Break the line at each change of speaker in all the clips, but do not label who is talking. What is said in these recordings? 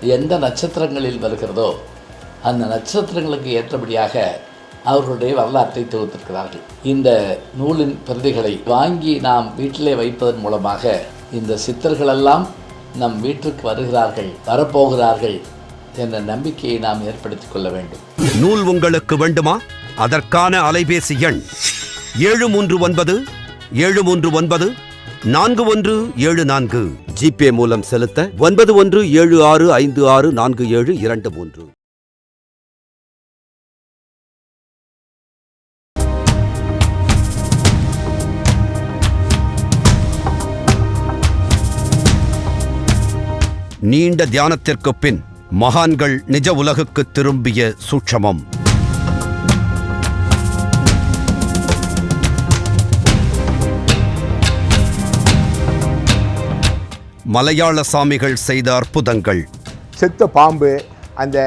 எந்த நட்சத்திரங்களில் வருகிறதோ அந்த நட்சத்திரங்களுக்கு ஏற்றபடியாக அவர்களுடைய வரலாற்றை தொகுத்திருக்கிறார்கள். இந்த நூலின் பிரதிகளை வாங்கி நாம் வீட்டிலே வைப்பதன் மூலமாக இந்த சித்தர்களெல்லாம் நம் வீட்டிற்கு வருகிறார்கள் வரப்போகிறார்கள் என்ற நம்பிக்கையை நாம் ஏற்படுத்திக் கொள்ள வேண்டும்.
நூல் உங்களுக்கு வேண்டுமா? அதற்கான அலைபேசி எண் ஏழு மூன்று ஒன்பது ஏழு மூன்று ஒன்பது நான்கு ஒன்று ஏழு நான்கு. ஜிபே மூலம் செலுத்த ஒன்பது ஒன்று ஏழு ஆறு ஐந்து ஆறு நான்கு ஏழு இரண்டு மூன்று. நீண்ட தியானத்திற்கு பின் மகான்கள் நிஜ உலகுக்கு திரும்பிய சூட்சமம். மலையாள சாமிகள் செய்த அற்புதங்கள்.
செத்த பாம்பு அந்த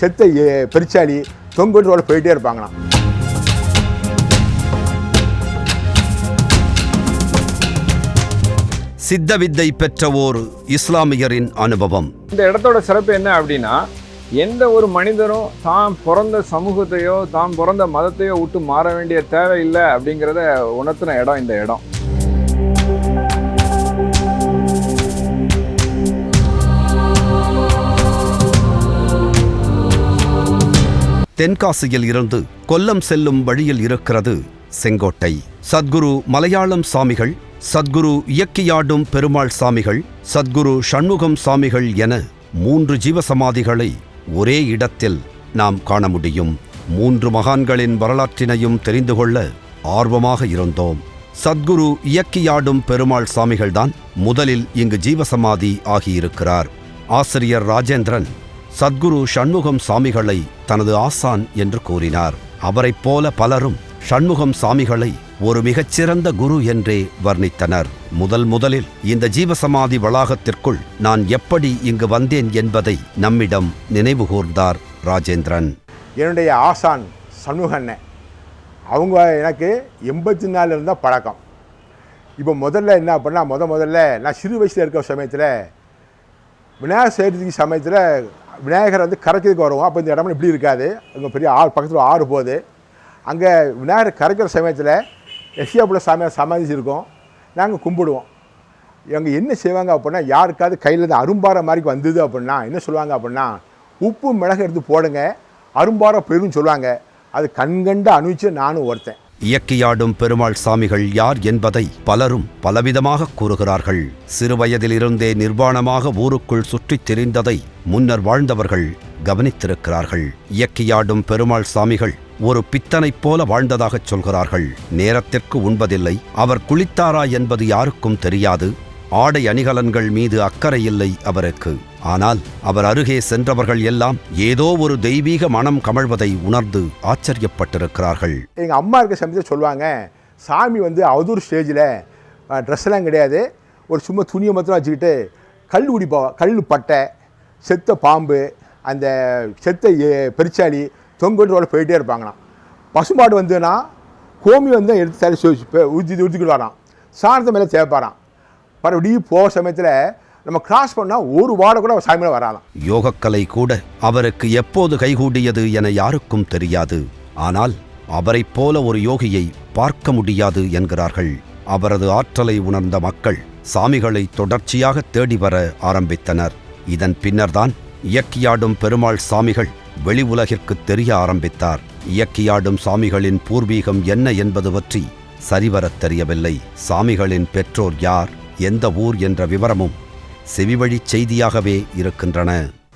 செத்த பெருச்சாளி தொங்குன்றோட போயிட்டே இருப்பாங்களாம்.
சித்த வித்தை பெற்ற ஓர் இஸ்லாமியரின் அனுபவம்.
இந்த இடத்தோட சிறப்பு என்ன அப்படின்னா எந்த ஒரு மனிதரும் தான் பிறந்த சமூகத்தையோ தான் பிறந்த மதத்தையோ விட்டு மாற வேண்டிய தேவை இல்லை அப்படிங்கிறத உணர்த்தின இடம் இந்த இடம்.
தென்காசியில் இருந்து கொல்லம் செல்லும் வழியில் இருக்கிறது செங்கோட்டை. சத்குரு மலையாளம் சாமிகள் சத்குரு இயக்கியாடும் பெருமாள் சாமிகள் சத்குரு சண்முகம் சாமிகள் என மூன்று ஜீவசமாதிகளை ஒரே இடத்தில் நாம் காண முடியும். மூன்று மகான்களின் வரலாற்றினையும் தெரிந்து கொள்ள ஆர்வமாக இருந்தோம். சத்குரு இயக்கியாடும் பெருமாள் சாமிகள்தான் முதலில் இங்கு ஜீவசமாதி ஆகியிருக்கிறார். ஆசிரியர் ராஜேந்திரன் சத்குரு சண்முகம் சாமிகளை தனது ஆசான் என்று கூறினார். அவரைப் போல பலரும் சண்முகம் சாமிகளை ஒரு மிகச்சிறந்த குரு என்றே வர்ணித்தனர். முதல் முதலில் இந்த ஜீவசமாதி வளாகத்திற்குள் நான் எப்படி இங்கு வந்தேன் என்பதை நம்மிடம் நினைவுகூர்ந்தார் ராஜேந்திரன்.
என்னுடைய ஆசான் சண்முகண்ண அவங்க எனக்கு எண்பத்தி நாலு இருந்தால் பழக்கம். இப்போ முதல்ல என்ன பண்ணால் முத முதல்ல நான் சிறு வயசில் இருக்கிற சமயத்தில் விநாயகர் சதுர்த்தி சமயத்தில் விநாயகர் வந்து கரைக்கிறதுக்கு வருவோம். அப்போ இந்த இடம்லாம் இப்படி இருக்காது. அங்கே பெரிய ஆறு பக்கத்தில் ஆறு போகுது. அங்கே விநாயகர் கரைக்கிற சமயத்தில் எஸ்யாபுல சாமியார் சமாதிச்சிருக்கோம். நாங்கள் கும்பிடுவோம். இவங்க என்ன செய்வாங்க அப்படின்னா யாருக்காவது கையில் இருந்து அரும்பாறை மாதிரி வந்தது அப்படின்னா என்ன சொல்லுவாங்க அப்படின்னா உப்பு மிளகு எடுத்து போடுங்க. அரும்பாறை பெருன்னு சொல்லுவாங்க. அது கண்கண்டு அனுபவிச்சு நானும் ஒருத்தன்
இயக்கியாடும் பெருமாள் சாமிகள் யார் என்பதை பலரும் பலவிதமாக கூறுகிறார்கள். சிறுவயதிலிருந்தே நிர்வாணமாக ஊருக்குள் சுற்றித் திரிந்ததை முன்னர் வாழ்ந்தவர்கள் கவனித்திருக்கிறார்கள். இயக்கியாடும் பெருமாள் சாமிகள் ஒரு பித்தனைப் போல வாழ்ந்ததாகச் சொல்கிறார்கள். நேரத்திற்கு உண்பதில்லை அவர் குளித்தாரா என்பது யாருக்கும் தெரியாது. ஆடை அணிகலன்கள் மீது அக்கறை இல்லை அவருக்கு. ஆனால் அவர் அருகே சென்றவர்கள் எல்லாம் ஏதோ ஒரு தெய்வீக மனம் கமழ்வதை உணர்ந்து ஆச்சரியப்பட்டிருக்கிறார்கள்.
எங்கள் அம்மா இருக்க சமயத்தில் சொல்லுவாங்க சாமி வந்து அவதூறு ஸ்டேஜில் ட்ரெஸ்லாம் கிடையாது. ஒரு சும்மா துணியை மட்டும் வச்சுக்கிட்டு கல் உடிப்போ கல் பட்டை செத்த பாம்பு அந்த செத்த எ- பெருச்சாளி தொங்குன்றோட போயிட்டே இருப்பாங்களாம். பசுமாடு வந்துன்னா கோமி வந்து எடுத்து தலை ஊற்றி ஊற்றிக்கிட்டு வரான் சாணத்தை மேலே தேய்ப்பாராம். மறுபடியும் போகிற சமயத்தில் நம்ம கிராஸ் பண்ணால் ஒரு வாடை கூட அவர் சாமி வராலாம்
யோகக்கலை கூட அவருக்கு எப்போது கைகூடியது என யாருக்கும் தெரியாது. ஆனால் அவரைப் போல ஒரு யோகியை பார்க்க முடியாது என்கிறார்கள். அவரது ஆற்றலை உணர்ந்த மக்கள் சாமிகளை தொடர்ச்சியாக தேடி வர ஆரம்பித்தனர். இதன் பின்னர்தான் இயக்கியாடும் பெருமாள் சாமிகள் வெளி உலகிற்கு தெரிய ஆரம்பித்தார். இயக்கியாடும் சாமிகளின் பூர்வீகம் என்ன என்பது பற்றி சரிவரத் தெரியவில்லை. சாமிகளின் பெற்றோர் யார்? எந்த ஊர் என்ற விவரமும் செவிவழிச் செய்தியாகவே இருக்கின்றன.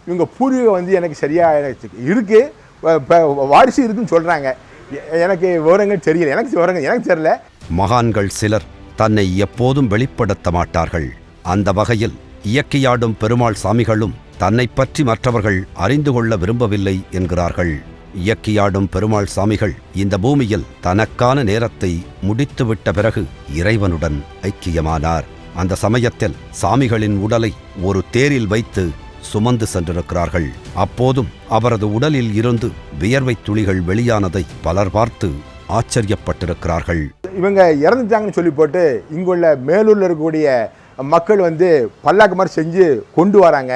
இவங்க பூர்வீகம் வந்து எனக்கு சரியாக இப்போ வாரிசு இருக்குன்னு சொல்கிறாங்க எனக்கு விவரங்கள் தெரியல. எனக்கு விவரங்கள் எனக்கு தெரியல.
மகான்கள் சிலர் தன்னை எப்போதும் வெளிப்படுத்த மாட்டார்கள். அந்த வகையில் இயக்கியாடும் பெருமாள் சாமிகளும் தன்னை பற்றி மற்றவர்கள் அறிந்து கொள்ள விரும்பவில்லை என்கிறார்கள். இயக்கியாடும் பெருமாள் சாமிகள் இந்த பூமியில் தனக்கான நேரத்தை முடித்துவிட்ட பிறகு இறைவனுடன் ஐக்கியமானார். அந்த சமயத்தில் சாமிகளின் உடலை ஒரு தேரில் வைத்து சுமந்து சென்றிருக்கிறார்கள். அப்போதும் அவரது உடலில் இருந்து வியர்வை துளிகள் வெளியானதை பலர் பார்த்து ஆச்சரியப்பட்டிருக்கிறார்கள்.
இவங்க இறந்துட்டாங்கன்னு சொல்லி போட்டு இங்குள்ள மேலூரில் இருக்கக்கூடிய மக்கள் வந்து பல்லாக்கு மாதிரி செஞ்சு கொண்டு வராங்க.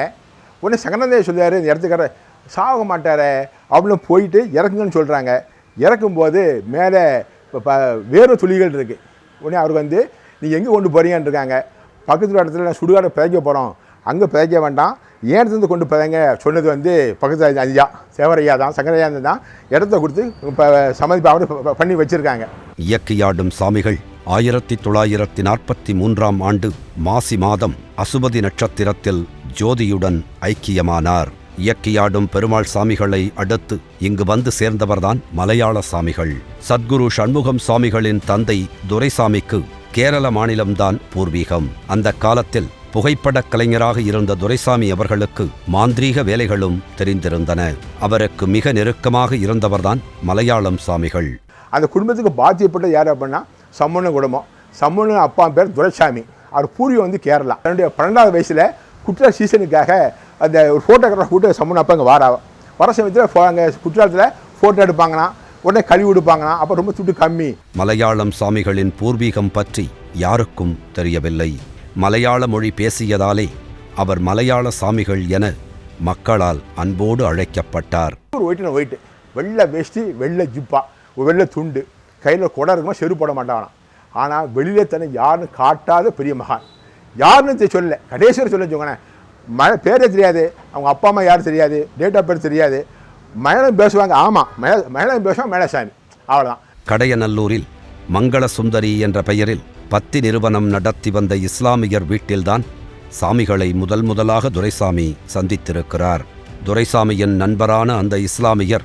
உடனே சங்கரந்தேவ சொல்றாரு இந்த இடத்துக்கார சாக மாட்டாரே அப்படின்னு போயிட்டு இறக்குங்கன்னு சொல்கிறாங்க இறக்கும்போது மேலே இப்போ வேறு துளிகள் இருக்குது உடனே அவருக்கு வந்து நீங்கள் எங்கே கொண்டு போகிறீங்கன்னு இருக்காங்க. பக்கத்து இடத்துல நான் சுடுகாடை பிழைக்க போகிறோம் அங்கே பிழைக்க வேண்டாம். ஏன் இடத்துல கொண்டு போதாங்க சொன்னது வந்து பக்கத்து ஐயா சேவரையா தான் சங்கரையா தான் இடத்த கொடுத்து இப்போ சம்மதி பண்ணி வச்சுருக்காங்க.
இயக்கியாடும் சாமிகள் ஆயிரத்தி தொள்ளாயிரத்தி நாற்பத்தி மூன்றாம் ஆண்டு மாசி மாதம் அசுபதி நட்சத்திரத்தில் ஜோதியுடன் ஐக்கியமானார். இயக்கியாடும் பெருமாள் சாமிகளை அடுத்து இங்கு வந்து சேர்ந்தவர்தான் மலையாள சாமிகள். சத்குரு சண்முகம் சாமிகளின் தந்தை துரைசாமிக்கு கேரள மாநிலம்தான் பூர்வீகம். அந்த காலத்தில் புகைப்படக் கலைஞராக இருந்த துரைசாமி அவர்களுக்கு மாந்திரீக வேலைகளும் தெரிந்திருந்தன. அவருக்கு மிக நெருக்கமாக இருந்தவர்தான் மலையாளம் சாமிகள்.
அந்த குடும்பத்துக்கு பாத்தியப்பட்ட யார் அப்படின்னா சம்மண்ண குடும்பம். சம்மண்ண அப்பா பேர் துரைசாமி. அவர் பூர்வீகம் வந்து கேரளா. தன்னுடைய பன்னெண்டாவது வயசில் குற்ற சீசனுக்காக அந்த ஒரு ஃபோட்டோகிராஃபர் கூட்டு சம்மண்ண அப்பா இங்கே வாரா. வர சமயத்தில் அங்கே குற்றாலத்தில் ஃபோட்டோ எடுப்பாங்களாம். உடனே கழுவி கொடுப்பாங்களாம் அப்போ ரொம்ப துட்டு கம்மி.
மலையாளம் சாமிகளின் பூர்வீகம் பற்றி யாருக்கும் தெரியவில்லை. மலையாள மொழி பேசியதாலே அவர் மலையாள சாமிகள் என மக்களால் அன்போடு அழைக்கப்பட்டார்.
ஒரு ஒயிட்டு ஒயிட்டு வெள்ளை வேஷ்டி வெள்ளை ஜிப்பா வெள்ளை துண்டு. கையில் குடம் இருக்குமா செரு போட மாட்டாங்களாம். ஆனால் வெளியில தானே யாருன்னு காட்டாத பெரிய மகான். யாருன்னு சொல்லல. கடைசியில் சொல்ல சொன்னேன் மழை பேரே தெரியாது. அவங்க அப்பா அம்மா யாரும் தெரியாது. டேட் ஆஃப் பர்த் தெரியாது. மலையாளம் பேசுவாங்க ஆமாம் மேல மலையாளம் பேசுவாங்க மேலசாமி அவ்வளோதான்
கடையநல்லூரில் மங்கள சுந்தரி என்ற பெயரில் பத்தி நிறுவனம் நடத்தி வந்த இஸ்லாமியர் வீட்டில்தான் சாமிகளை முதல் முதலாக துரைசாமி சந்தித்திருக்கிறார். துரைசாமியின் நண்பரான அந்த இஸ்லாமியர்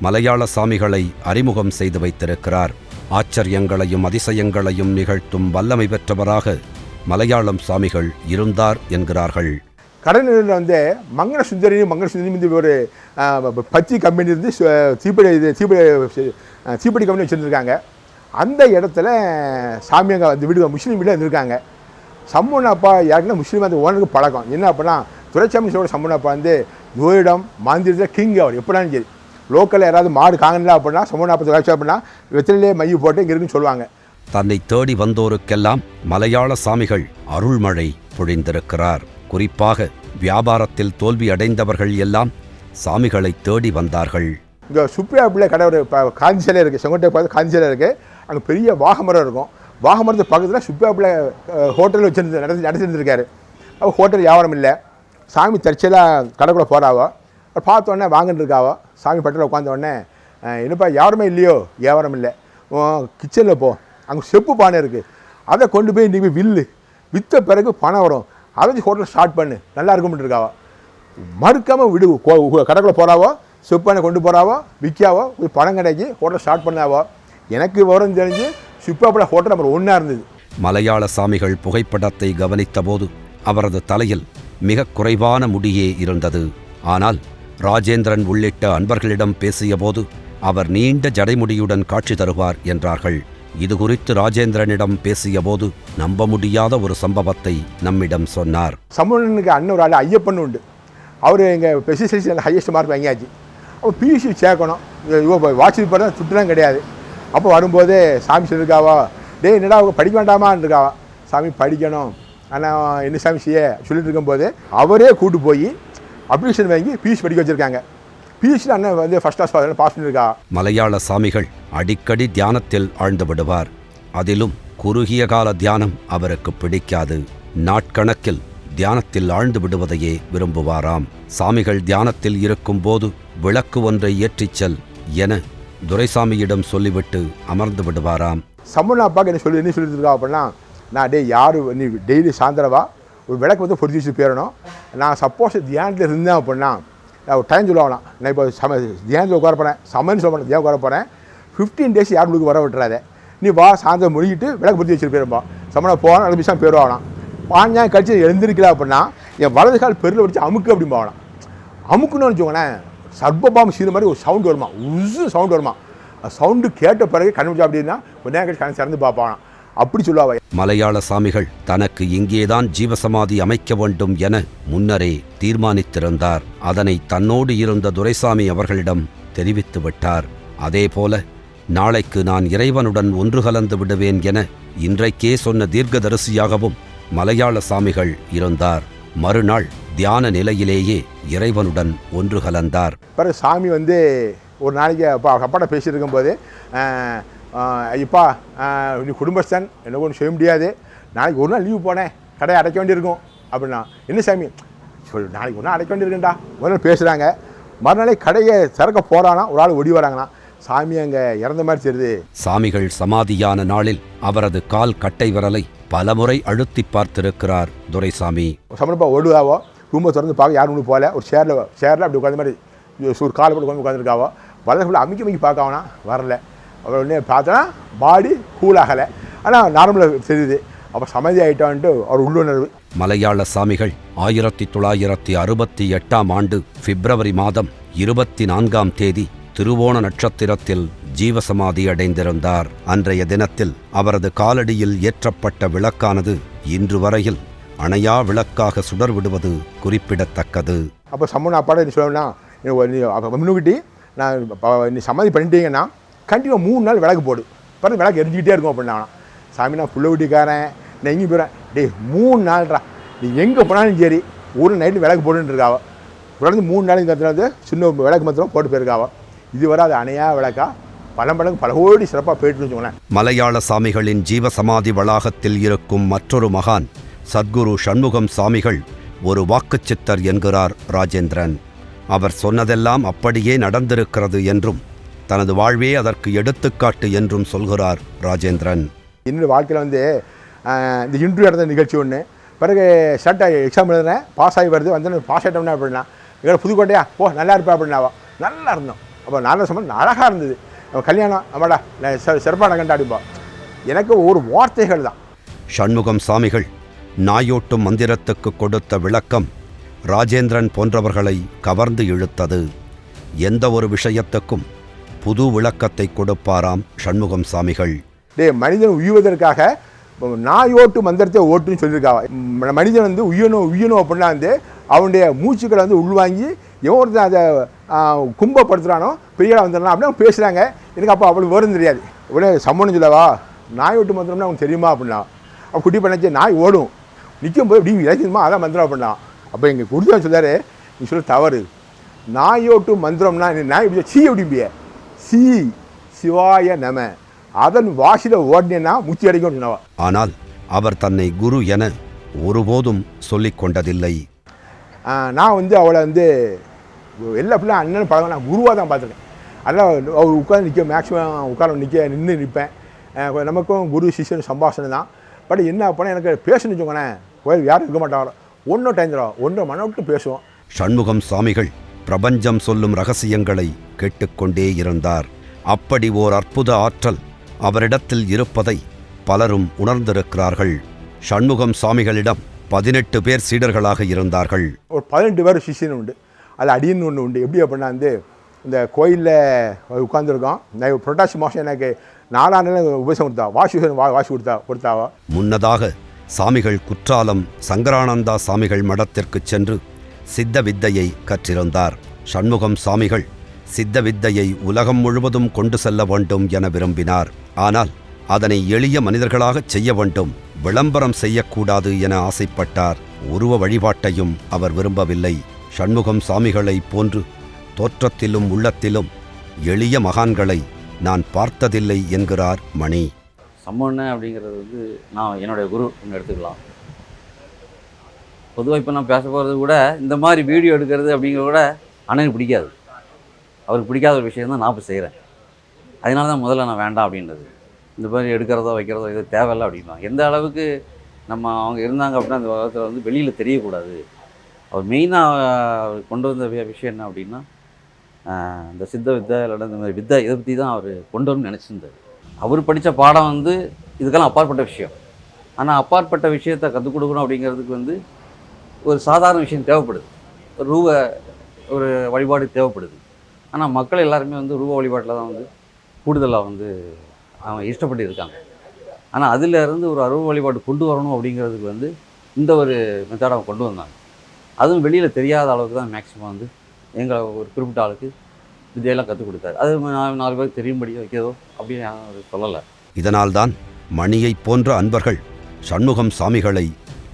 மலையாள சாமிகளை அறிமுகம் செய்து வைத்திருக்கிறார். ஆச்சரியங்களையும் அதிசயங்களையும் நிகழ்த்தும் வல்லமை பெற்றவராக மலையாளம் சாமிகள் இருந்தார் என்கிறார்கள்.
கடலூரில் வந்து மங்கள சுந்தரி மங்கள சுந்தரி வந்து ஒரு ஆஹ், பத்தி கம்பெனி இருந்து தீப்படி இது தீப்பெடி தீப்படி தீப்பெடி கம்பெனி வச்சுருந்துருக்காங்க. அந்த இடத்துல சாமி அங்கே வந்து வீடு முஸ்லீம் வீட்டில் இருந்திருக்காங்க. சம்மூன் அப்பா யாருக்குன்னா முஸ்லீம் அந்த ஓனருக்கு பழக்கம். என்ன அப்படின்னா துரைசாமி சோழ சம்மூன் அப்பா வந்து ஜோயிடம் மாந்திரத்தில் கிங் அவர். எப்படினாலும் சரி. லோக்கலில் யாராவது மாடு காங்கல அப்படின்னா சம்மூன் அப்பா துரைச்சி அப்படின்னா வெத்திலே மைய போட்டு இங்கே இருக்குன்னு சொல்லுவாங்க.
தன்னை தேடி வந்தோருக்கெல்லாம் மலையாள சாமிகள் அருள்மழை பொழிந்திருக்கிறார். குறிப்பாக வியாபாரத்தில் தோல்வி அடைந்தவர்கள் எல்லாம் சாமிகளை தேடி வந்தார்கள்.
இங்கே சுப்ரியா பிள்ளை கடை ஒரு காஞ்சி சிலை இருக்குது செங்கோட்டை பார்த்து காந்தி சிலை இருக்குது அங்கே பெரிய வாகமரம் இருக்கும். வாகமரத்து பக்கத்தில் சுப்ரியா பிள்ளை ஹோட்டல் வச்சுருந்து நடத்தி நடத்திருந்துருக்காரு. அவள் ஹோட்டல் வியாபாரம் இல்லை. சாமி தற்செயலாக கடைக்குள்ளே போகிறாவோ அவர் பார்த்த உடனே வாங்கிட்டு இருக்காவோ சாமி பட்டில் உட்காந்தோடனே என்னப்பா யாருமே இல்லையோ? வியாபாரம் இல்லை. கிச்சனில் போ. அங்கே செப்பு பானை இருக்குது அதை கொண்டு போய் இன்றைக்கி வில்லு. விற்ற பிறகு பணம் வரும். அதை ஹோட்டல் ஸ்டார்ட் பண்ணு. நல்லா இருக்கும்னு இருக்காவா? விடு. கோ- போகிறாவோ கடைக்குள்ள சுப்பானை கொண்டு போகிறாவோ விற்காவோ போய் பணம் கிடைக்கி ஹோட்டல் ஸ்டார்ட் பண்ணாவோ? எனக்கு வரும் தெரிஞ்சு சுப்பாப்பட ஹோட்டல் நம்பர் ஒன்றா இருந்தது.
மலையாள சாமிகள் புகைப்படத்தை கவனித்தபோது அவரது தலையில் மிக குறைவான முடியே இருந்தது. ஆனால் ராஜேந்திரன் உள்ளிட்ட அன்பர்களிடம் பேசியபோது அவர் நீண்ட ஜடைமுடியுடன் காட்சி தருவார் என்றார்கள். இது குறித்து ராஜேந்திரனிடம் பேசியபோது நம்ப முடியாத ஒரு சம்பவத்தை நம்மிடம் சொன்னார்.
சம்பவனுக்கு அண்ணன் ஒரு ஆள் ஐயப்பன் உண்டு. அவர் எங்கள் ஸ்பெஷலிஸ்ட் ஹையஸ்ட் மார்க் வாங்கியாச்சு. அப்போ பியூசி சேர்க்கணும். இவ வாட்சி போகிறதா சுட்டுலாம் கிடையாது. அப்போ வரும்போது சாமி சொல்லியிருக்காவா டேய் என்னடா அவங்க படிக்க வேண்டாமான்னு இருக்காவா? சாமி படிக்கணும். ஆனால் என்ன சாமி செய்ய? சொல்லிட்டு இருக்கும்போது அவரே கூட்டு போய் அப்ளிகேஷன் வாங்கி பியூசி படிக்க வச்சுருக்காங்க. பியூசியில் அண்ணன் வந்து ஃபஸ்ட் கிளாஸ் பாஸ் பண்ணியிருக்கா
மலையாள சாமிகள் அடிக்கடி தியானத்தில் ஆழ்ந்து விடுவார். அதிலும் குறுகிய கால தியானம் அவருக்கு பிடிக்காது. நாட்கணக்கில் தியானத்தில் ஆழ்ந்து விடுவதையே விரும்புவாராம். சாமிகள் தியானத்தில் இருக்கும்போது விளக்கு ஒன்றை ஏற்றிச் செல் என துரைசாமியிடம் சொல்லிவிட்டு அமர்ந்து விடுவாராம்.
சம்மன் அப்பாவுக்கு என்ன சொல்லி என்ன சொல்லியிருக்கா அப்படின்னா நான் டேய் யார்? நீ டெய்லி சாயந்தரவா ஒரு விளக்கு வந்து பொருத்தி வச்சு போயிடணும். நான் சப்போஸ் தியானத்தில் இருந்தேன் அப்படின்னா நான் டைம் சொல்லுவாங்களாம் நான். இப்போ சம தியானத்தில் உட்கார போகிறேன் சமன்னு சொல்ல தியானம் உட்கார போகிறேன் ஃபிஃப்டீன் டேஸ் யார் உங்களுக்கு வர விட்டுறாத. நீ வா சாயந்தரம் முடிக்கிட்டு விளக்கு பிடிச்சி வச்சுட்டு போயிருப்பா சம்மனை போனால் நல்ல விஷயம் போயிடுவாங்களாம் பாஞ்சாயம் கழிச்சு எழுந்திருக்கல அப்படின்னா என் வலது கால் பெரில் வச்சு அமுக்கு அப்படின்னு போகலாம் அமுக்குன்னு வச்சுக்கோங்களேன். சர்பபாம் சீர மாதிரி ஒரு சவுண்டு வருமா? உசு சவுண்டு வருமா? சவுண்டு கேட்ட பிறகு கண்டுபிடிச்சா அப்படின்னா கொஞ்ச நேரம் கழிச்சு கண் திறந்து பார்ப்பான் அப்படி சொல்லுவா
மலையாள சாமிகள் தனக்கு இங்கேதான் ஜீவசமாதி அமைக்க வேண்டும் என முன்னரே தீர்மானித்திருந்தார். அதனை தன்னோடு இருந்த துரைசாமி அவர்களிடம் தெரிவித்து விட்டார். அதேபோல நாளைக்கு நான் இறைவனுடன் ஒன்று கலந்து விடுவேன் என இன்றைக்கே சொன்ன தீர்க்கதரிசியாகவும் மலையாள சாமிகள் இருந்தார். மறுநாள் தியான நிலையிலேயே இறைவனுடன் ஒன்று கலந்தார்.
பிறகு சாமி வந்து ஒரு நாளைக்கு அப்பா அப்பாட்ட ஆஹ், ஆஹ், ஐயப்பா நீ குடும்பஸ்தன் என்ன ஒன்றும் செய்ய முடியாது. நாளைக்கு ஒரு நாள் லீவு போனேன். கடையை அடைக்க வேண்டியிருக்கும். அப்படின்னா என்ன சாமி? சொல் நாளைக்கு நாள் அடைக்க வேண்டியிருக்குண்டா ஒரு நாள் பேசுகிறாங்க மறுநாளே கடையை திறக்க போகிறானா ஒரு ஆள் ஒடி வராங்கண்ணா சாமி அங்கே இறந்த மாதிரி தெரியுது.
சாமிகள் சமாதியான நாளில் அவரது கால் கட்டை விரலை பலமுறை அழுத்திப் பார்த்திருக்கிறார் துரைசாமி.
சமணப்பா ஓடுதாவோ ரூமை திறந்து பார்க்க யாரும் ஒன்றும் போகல. ஒரு சேரில் சேரில் அப்படி உட்காந்த மாதிரி ஒரு காலை போட்டு உட்காந்து உட்காந்துருக்காவோ வலது ஃபுல்லாக அமைக்க அமைக்க பார்க்கவனா வரல. அப்புறம் உடனே பார்த்தோன்னா பாடி கூல் ஆகலை. ஆனால் நார்மலாக தெரியுது. அப்போ சமாதி ஆகிட்டான்ட்டு அவர் உள்ளுணர்வு.
மலையாள சாமிகள் ஆயிரத்தி தொள்ளாயிரத்தி அறுபத்தி எட்டாம் ஆண்டு பிப்ரவரி மாதம் இருபத்தி நான்காம் தேதி திருவோண நட்சத்திரத்தில் ஜீவசமாதி அடைந்திருந்தார். அன்றைய தினத்தில் அவரது காலடியில் ஏற்றப்பட்ட விளக்கானது இன்று வரையில் அணையா விளக்காக சுடர் விடுவது குறிப்பிடத்தக்கது.
அப்போ சம்மன் அப்பாட சொல்லணும்னா முன்னுக்கிட்டி நான் சமாதி பண்ணிட்டீங்கன்னா கண்டிப்பாக மூணு நாள் விளக்கு போடு. பிறகு விளக்கு எரிஞ்சிக்கிட்டே இருக்கும் அப்படின்னா சாமி நான் புள்ள வீட்டுக்காரன் நான் எங்கேயும் போகிறேன் டேய் மூணு நாள்ரா நீ எங்கே போனாலும் சரி ஒரு நைட்டு விளக்கு போட்டுன்னு இருக்காவ. தொடர்ந்து மூணு நாளைக்கு இந்த இடத்துல வந்து சின்ன விளக்கு மாத்திரம் போட்டு போயிருக்காவ. இதுவரை அது அணையா விளக்கா? பழம்பழங்கு பல கோடி சிறப்பாக போயிட்டு வச்சுக்கோங்களேன்.
மலையாள சாமிகளின் ஜீவசமாதி வளாகத்தில் இருக்கும் மற்றொரு மகான் சத்குரு சண்முகம் சாமிகள் ஒரு வாக்குச்சித்தர் என்கிறார் ராஜேந்திரன். அவர் சொன்னதெல்லாம் அப்படியே நடந்திருக்கிறது என்றும் தனது வாழ்வே அதற்கு எடுத்துக்காட்டு என்றும் சொல்கிறார் ராஜேந்திரன்.
என்னோட வாழ்க்கையில் வந்து இந்த இன்டர்வியூ நடந்த நிகழ்ச்சி ஒன்று பிறகு ஷர்ட் எக்ஸாம் எழுதுனேன். பாஸ் ஆகி வருது. வந்து பாஸ் ஆகிட்டோம்னா அப்படின்னா எங்களை புதுக்கோட்டையா? போ நல்லா இருப்பா அப்படின்னாவா நல்லா இருந்தோம். அப்போ நல்ல சம்பந்தம் அழகாக இருந்தது. அவன் கல்யாணம் ஆமாடா நான் சிற- சிறப்பாக கண்டாடிப்பா எனக்கு ஒரு வார்த்தைகள் தான்.
சண்முகம் சாமிகள் நாயோட்டும் மந்திரத்துக்கு கொடுத்த விளக்கம் ராஜேந்திரன் போன்றவர்களை கவர்ந்து இழுத்தது. எந்த ஒரு விஷயத்துக்கும் புது விளக்கத்தை கொடுப்பாராம் சண்முகம் சாமிகள்.
டேய் மனிதன் உய்வதற்காக ஓட்டு மந்திரத்தை ஓட்டுன்னு சொல்லியிருக்காவா மனிதன் வந்து உயணும் உயணும் அப்படின்னா வந்து அவனுடைய மூச்சுக்களை வந்து உள்வாங்கி எவன் ஒருத்தன் அதை கும்பப்படுத்துகிறானோ பெரியடா வந்துடலாம் அப்படின்னு அவன் பேசுகிறாங்க எனக்கு அப்போ அவ்வளோ வரும் தெரியாது. உடனே சம்மன்னு சொல்லவா? நாய் ஓட்டு மந்திரம்னா அவனுக்கு தெரியுமா அப்படின்னா? அவன் குட்டி பண்ணாச்சு நாய் ஓடும். நிற்கும் போது இப்படி இலக்கியமா அதான் மந்திரம் அப்படின்னா. அப்போ எங்கள் குருஜா சொல்லார் நீ சொல்ல தவறு. நாயோட்டு மந்திரம்னா நாய் இப்படி சீ அப்படிம்பிய சீ சிவாய நம. அதன் வாசில ஓடினேன்னா முத்தி அடைக்கும் சொன்னவா.
ஆனால் அவர் தன்னை குரு என ஒருபோதும் சொல்லிக் கொண்டதில்லை.
நான் வந்து அவளை வந்து எல்லா பிள்ளை அண்ணன் பழகம் நான் குருவாக தான் பார்த்துருக்கேன். அதனால் அவர் உட்காந்து நிற்க மேக்ஸிமம் உட்கார நிற்க நின்று நிற்பேன். நமக்கும் குரு சிஷ்யன் சம்பாஷணம் தான். பட் என்ன அப்போனா எனக்கு பேசணும்னு வச்சுக்கோங்களேன் கோயில் யாரும் இருக்க மாட்டாங்க. ஒன்றும் டைம் தரும் ஒன்றை மன விட்டு பேசுவோம்.
சண்முகம் சாமிகள் பிரபஞ்சம் சொல்லும் ரகசியங்களை கேட்டுக்கொண்டே இருந்தார். அப்படி ஓர் அற்புத ஆற்றல் அவரிடத்தில் இருப்பதை பலரும் உணர்ந்திருக்கிறார்கள். சண்முகம் சாமிகளிடம் பதினெட்டு பேர் சீடர்களாக இருந்தார்கள்.
ஒரு பதினெட்டு பேர் சிஷியன் உண்டு. அது அடின்னு ஒன்று உண்டு. எப்படி அப்படின்னா வந்து இந்த கோயிலில் உட்காந்துருக்கோம் நான் புரட்டாசி மாதம் எனக்கு நாள் உபதேசம் கொடுத்தா வாசி வா வாசி கொடுத்தா கொடுத்தாவா?
முன்னதாக சாமிகள் குற்றாலம் சங்கரானந்தா சாமிகள் மடத்திற்குச் சென்று சித்த வித்தையை கற்றிருந்தார். சண்முகம் சாமிகள் சித்த வித்தையை உலகம் முழுவதும் கொண்டு செல்ல வேண்டும் என விரும்பினார். ஆனால் அதனை எளிய மனிதர்களாகச் செய்ய வேண்டும் விளம்பரம் செய்யக்கூடாது என ஆசைப்பட்டார். உருவ வழிபாட்டையும் அவர் விரும்பவில்லை. சண்முகம் சாமிகளைப் போன்று தோற்றத்திலும் உள்ளத்திலும் எளிய மகான்களை நான் பார்த்ததில்லை என்கிறார் மணி.
சம்மண்ண அப்படிங்கிறது வந்து நான் என்னுடைய குரு ஒன்று எடுத்துக்கலாம். பொதுவாக இப்போ நான் பேச போகிறது கூட இந்த மாதிரி வீடியோ எடுக்கிறது அப்படிங்கிற கூட அண்ணனுக்கு பிடிக்காது. அவருக்கு பிடிக்காத ஒரு விஷயம் தான் நான் இப்போ செய்கிறேன் அதனால தான் முதல்ல நான் வேண்டாம் அப்படின்றது. இந்த மாதிரி எடுக்கிறதோ வைக்கிறதோ இது தேவையில்லை அப்படின்னா எந்த அளவுக்கு நம்ம அவங்க இருந்தாங்க அப்படின்னா அந்த உலகத்தில் வந்து வெளியில் தெரியக்கூடாது. அவர் மெயினாக கொண்டு வந்த விஷயம் என்ன அப்படின்னா இந்த சித்த வித்தை இல்லைன்னா இந்த மாதிரி வித்தை இதை பற்றி தான் அவர் கொண்டு வரணும்னு நினச்சிருந்தார். அவர் படித்த பாடம் வந்து இதுக்கெல்லாம் அப்பாற்பட்ட விஷயம். ஆனால் அப்பாற்பட்ட விஷயத்தை கற்றுக் கொடுக்கணும் அப்படிங்கிறதுக்கு வந்து ஒரு சாதாரண விஷயம் தேவைப்படுது. ஒரு ரூப ஒரு வழிபாடு தேவைப்படுது. ஆனால் மக்கள் எல்லாருமே வந்து ரூப வழிபாட்டில் தான் வந்து கூடுதலாக வந்து அவங்க இஷ்டப்பட்டு இருக்காங்க. ஆனால் அதிலேருந்து ஒரு அருவ வழிபாடு கொண்டு வரணும் அப்படிங்கிறதுக்கு வந்து இந்த ஒரு மெத்தட் அவங்க கொண்டு வந்தாங்க. அதுவும் வெளியில் தெரியாத அளவுக்கு தான் மேக்ஸிமம் வந்து எங்களை ஒரு குறிப்பிட்ட ஆளுக்கு வித்தையெல்லாம் கற்றுக் கொடுத்தாரு. அது நாலு பேருக்கு தெரியும்படி வைக்கிறதோ அப்படின்னு யாரும் சொல்லலை.
இதனால்தான் மணியை போன்ற அன்பர்கள் சண்முகம் சாமிகளை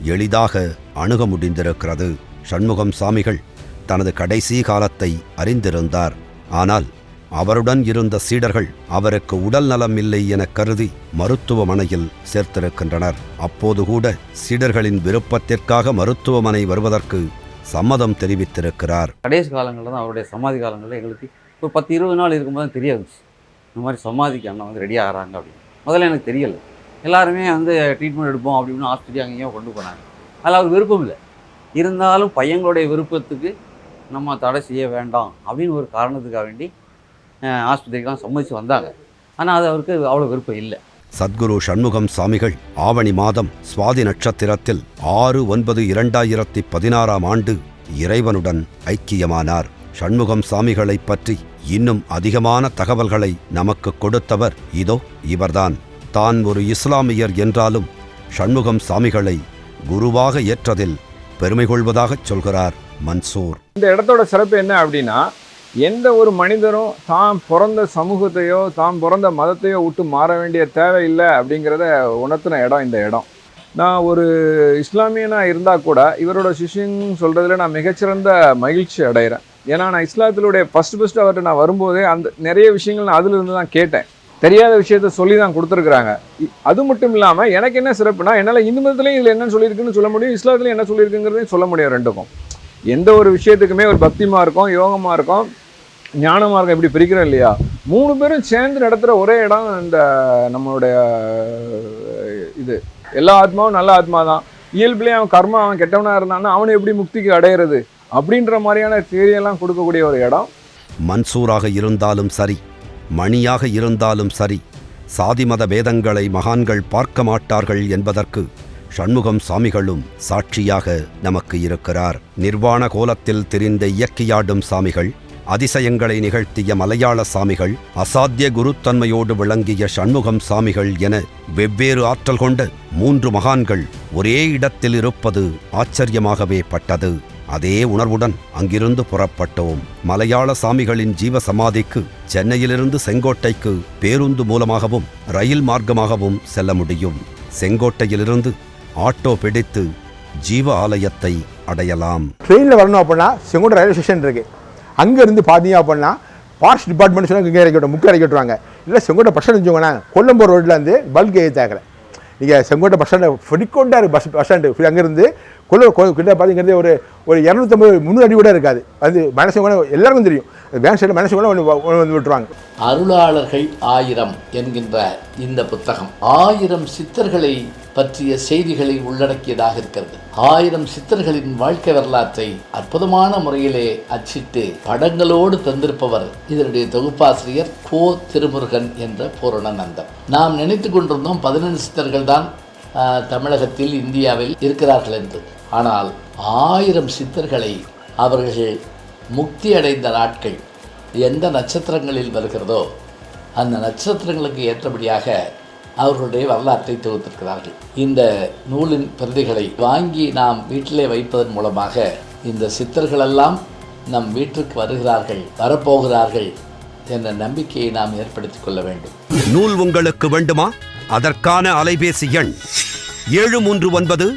எளிதாக அணுக முடிந்திருக்கிறது. சண்முகம் சாமிகள் தனது கடைசி காலத்தை அறிந்திருந்தார். ஆனால் அவருடன் இருந்த சீடர்கள் அவருக்கு உடல் நலம் இல்லை என கருதி மருத்துவமனையில் சேர்த்திருக்கின்றனர். அப்போது கூட சீடர்களின் விருப்பத்திற்காக மருத்துவமனை வருவதற்கு சம்மதம் தெரிவித்திருக்கிறார்.
கடைசி காலங்களில் தான் அவருடைய சமாதி காலங்களில் எங்களுக்கு ஒரு பத்து இருபது நாள் இருக்கும்போது தெரியாது. இந்த மாதிரி சமாதிக்கு அண்ணன் வந்து ரெடி ஆகிறாங்க அப்படின்னு. முதல்ல எனக்கு தெரியலை. எல்லாருமே வந்து ட்ரீட்மெண்ட் எடுப்போம் அப்படின்னு ஆஸ்பத்திரி அங்கேயும் கொண்டு போனாங்க. அதில் அவர் விருப்பம் இல்லை. இருந்தாலும் பையங்களுடைய விருப்பத்துக்கு நம்ம தடை செய்ய வேண்டாம் அப்படின்னு ஒரு காரணத்துக்காக வேண்டி ஆஸ்பத்திரிக்கெல்லாம் ஆஸ்பத்திரிக்கெலாம் வந்தாங்க. ஆனால் அது அவருக்கு அவ்வளோ விருப்பம் இல்லை.
சத்குரு சண்முகம் சாமிகள் ஆவணி மாதம் சுவாதி நட்சத்திரத்தில் ஆறு ஒன்பது இரண்டாயிரத்தி பதினாறாம் ஆண்டு இறைவனுடன் ஐக்கியமானார். சண்முகம் சாமிகளைப் பற்றி இன்னும் அதிகமான தகவல்களை நமக்கு கொடுத்தவர் இதோ இவர்தான். தான் ஒரு இஸ்லாமியர் என்றாலும் சண்முகம் சாமிகளை குருவாக ஏற்றதில் பெருமை கொள்வதாகச் சொல்கிறார் மன்சூர்.
இந்த இடத்தோட சிறப்பு என்ன அப்படின்னா எந்த ஒரு மனிதரும் தான் பிறந்த சமூகத்தையோ தான் பிறந்த மதத்தையோ விட்டு மாற வேண்டிய தேவை இல்லை அப்படிங்கிறத உணர்த்தின இடம் இந்த இடம். நான் ஒரு இஸ்லாமியனாக இருந்தால் கூட இவரோட சிஷ்யன் சொல்கிறதுல நான் மிகச்சிறந்த மகிழ்ச்சி அடைகிறேன். ஏன்னா நான் இஸ்லாத்திலுடைய ஃபஸ்ட்டு ஃபஸ்ட்டு அவர்கிட்ட நான் வரும்போதே அந்த நிறைய விஷயங்கள் நான் அதிலிருந்து தான் கேட்டேன். தெரியாத விஷயத்த சொல்லி தான் கொடுத்துருக்குறாங்க அது மட்டும் இல்லாமல் எனக்கு என்ன சிறப்புனா என்னால் இந்து மதத்துலேயும் இதில் என்ன சொல்லியிருக்குன்னு சொல்ல முடியும் இஸ்லாத்துலேயும் என்ன சொல்லியிருக்குங்கிறதையும் சொல்ல முடியும் ரெண்டுக்கும். எந்த ஒரு விஷயத்துக்குமே ஒரு பக்திமாக இருக்கும் யோகமாக இருக்கும் ஞானமாக இருக்கும் இப்படி பிரிக்கிறோம் இல்லையா? மூணு பேரும் சேர்ந்து நடத்துகிற ஒரே இடம் இந்த நம்மளுடைய இது. எல்லா ஆத்மாவும் நல்ல ஆத்மா தான். இயல்புலேயே அவன் கர்மா அவன் கெட்டவனாக இருந்தான்னா அவனை எப்படி முக்திக்கு அடையிறது? அப்படின்ற மாதிரியான தேரியெல்லாம் கொடுக்கக்கூடிய ஒரு இடம்.
மன்சூராக இருந்தாலும் சரி மணியாக இருந்தாலும் சரி. சாதிமத பேதங்களை மகான்கள் பார்க்க மாட்டார்கள் என்பதற்கு சண்முகம் சாமிகளும் சாட்சியாக நமக்கு இருக்கிறார். நிர்வாண கோலத்தில் திரிந்த இயக்கியாடும் சாமிகள் அதிசயங்களை நிகழ்த்திய மலையாள சாமிகள் அசாத்திய குருத்தன்மையோடு விளங்கிய சண்முகம் சாமிகள் என வெவ்வேறு ஆற்றல் கொண்ட மூன்று மகான்கள் ஒரே இடத்தில் இருப்பது ஆச்சரியமாகவே பட்டது. அதே உணர்வுடன் அங்கிருந்து புறப்பட்டோம். மலையாள சாமிகளின் ஜீவ சமாதிக்கு சென்னையிலிருந்து செங்கோட்டைக்கு பேருந்து மூலமாகவும் ரயில் மார்க்கமாகவும் செல்ல முடியும். செங்கோட்டையிலிருந்து ஆட்டோ பிடித்து ஜீவ ஆலயத்தை அடையலாம்.
ட்ரெயினில் வரணும் அப்படின்னா செங்கோட்டை ரயில்வே ஸ்டேஷன் இருக்குது அங்கேருந்து பார்த்தீங்க அப்படின்னா ஃபாரஸ்ட் டிபார்ட்மெண்ட் சொன்னால் இங்கே இறக்கி விட்டு முக்கிய இறக்கி விட்டுருவாங்க இல்லை செங்கோட்டை பஸ் ஸ்டாண்ட் வச்சுக்கோங்களேன் கொல்லம்பூர் ரோட்லேருந்து பல்க் ஏற்றாக்கல நீங்கள் செங்கோட்டை பஸ் ஸ்டாண்டு ஃப்ரீக்வெண்ட்டாக இருக்குது பஸ் பஸ் ஸ்டாண்டு அங்கேருந்து கொல்ல கிட்ட பார்த்திங்கிறது ஒரு ஒரு இரநூத்தம்பது முந்நூறு அடி கூட இருக்காது. அது மனசு கூட எல்லாருக்கும் தெரியும். வேன் சைடில் மனசு கூட ஒன்று வந்து விட்டுருவாங்க.
அருளாளர்கள் ஆயிரம் என்கின்ற இந்த புத்தகம் ஆயிரம் சித்தர்களை பற்றிய செய்திகளை உள்ளடக்கியதாக இருக்கிறது. ஆயிரம் சித்தர்களின் வாழ்க்கை வரலாற்றை அற்புதமான முறையிலே அச்சிட்டு படங்களோடு தந்திருப்பவர் இதனுடைய தொகுப்பாசிரியர் கோ திருமுருகன் என்ற பூரணநந்தம் நாம் நினைத்து கொண்டிருந்தோம் பதினெண்டு சித்தர்கள் தான் தமிழகத்தில் இந்தியாவில் இருக்கிறார்கள் என்று. ஆனால் ஆயிரம் சித்தர்களை அவர்கள் முக்தி அடைந்த நாட்கள் எந்த நட்சத்திரங்களில் வருகிறதோ அந்த நட்சத்திரங்களுக்கு ஏற்றபடியாக அவர்களுடைய வரலாற்றை தொகுத்திருக்கிறார்கள். இந்த நூலின் பிரதிகளை வாங்கி நாம் வீட்டிலே வைப்பதன் மூலமாக இந்த சித்தர்களெல்லாம் நம் வீட்டிற்கு வருகிறார்கள் வரப்போகிறார்கள் என்ற நம்பிக்கையை நாம் ஏற்படுத்திக் கொள்ள வேண்டும்.
நூல் உங்களுக்கு வேண்டுமா? அதற்கான அலைபேசி எண் ஏழு மூன்று ஒன்பது